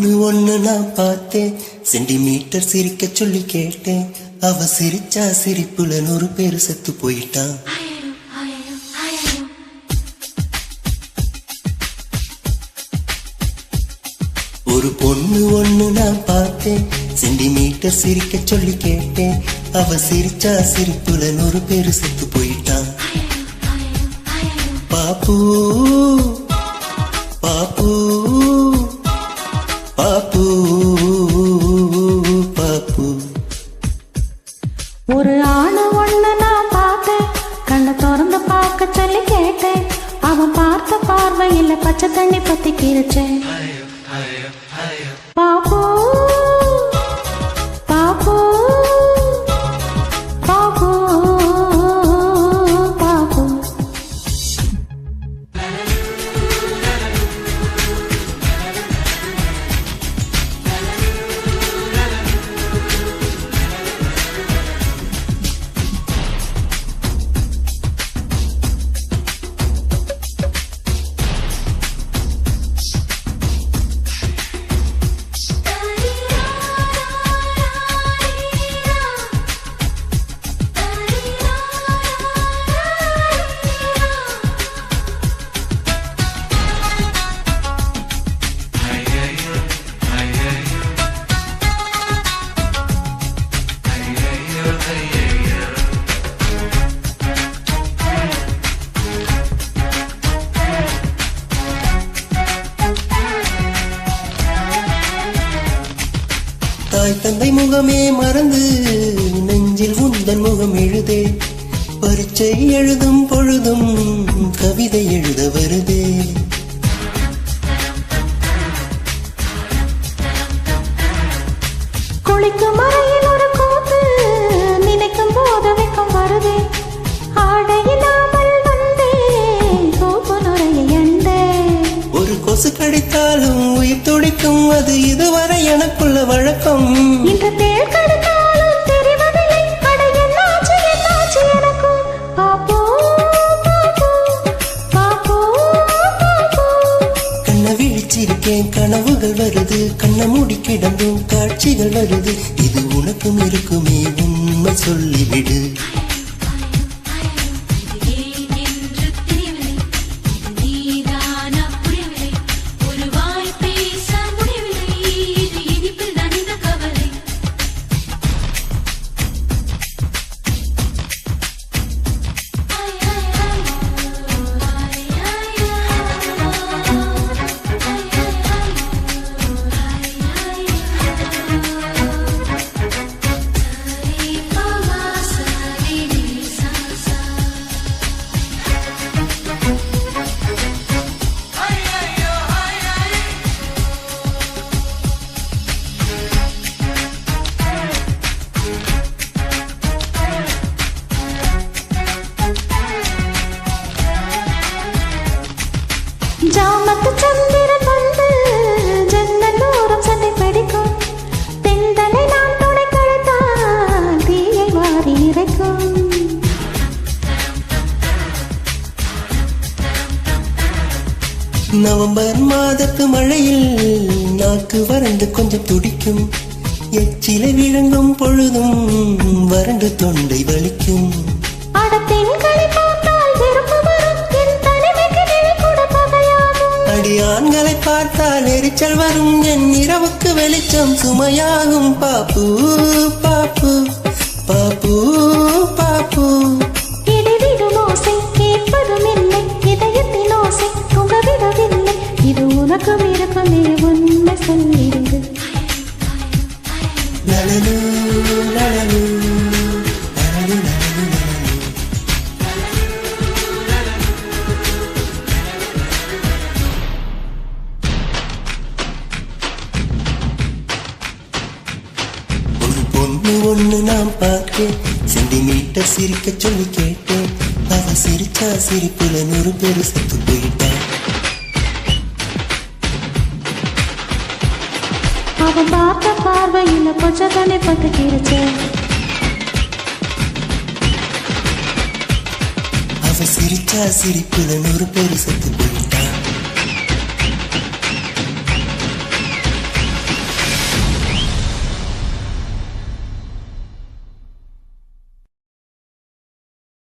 ஒரு பொண்ணு ஒண்ணு நான் பார்த்தேன். சென்டிமீட்டர் சிரிக்க சொல்லி கேட்டேன். அவ சிரிச்சா சிரிப்புல நூறு பேர் செத்து போயிட்டான். ஒரு பொண்ணு ஒண்ணு நான் பார்த்தேன். சென்டிமீட்டர் சிரிக்க சொல்லி கேட்டேன். அவ சிரிச்சா சிரிப்புல நூறு பேர் செத்து போயிட்டான். பாப்பூ పతికిల్చే పాప தாய் தந்தை முகமே மறந்து நெஞ்சில் உந்தன் முகம் எழுதே. பரீட்சை எழுதும் பொழுதும் கவிதை எழுத வருதே. கடித்தாலும் உயிர் துடிக்கும் அது இதுவரை எனக்குள்ள வழக்கம். இன்று தேள் கடித்தாலும் தெரிவதில்லை. அட என்னாச்சு என்னாச்சு எனக்கும். பாப்போ பாப்போ பாப்போ பாப்போ. கண்ணை விழிச்சிருக்கேன் கனவுகள் வருது. கண்ணை மூடி கிடந்தும் காட்சிகள் வருது. இது உனக்கும் இருக்குமே உண்மை சொல்லிவிடு. நவம்பர் மாதத்து மழையில் நாக்கு வறண்டு கொஞ்சம் துடிக்கும். எச்சிலை விழுங்கும் பொழுதும் வறண்டு தொண்டை வலிக்கும். அட பெண்களை பார்த்தால் எரிச்சல் வரும். என் இரவுக்கு வெளிச்சம் சுமையாகும். பாப்பு பாப்பு. பார்த்தேன் சென்டிமீட்டர் சிரிக்க சொல்லி கேட்டேன். அவ சிரிச்சா சிரிப்புல நூறு பேர் செத்து போயிட்டான். அவன் பார்த்த பார்வையில கொஞ்சம் தானே பத்து கிழிச்சேன் அவ சிரிச்சா சிரிப்புல நூறு பேர் செத்து போயிட்டான்.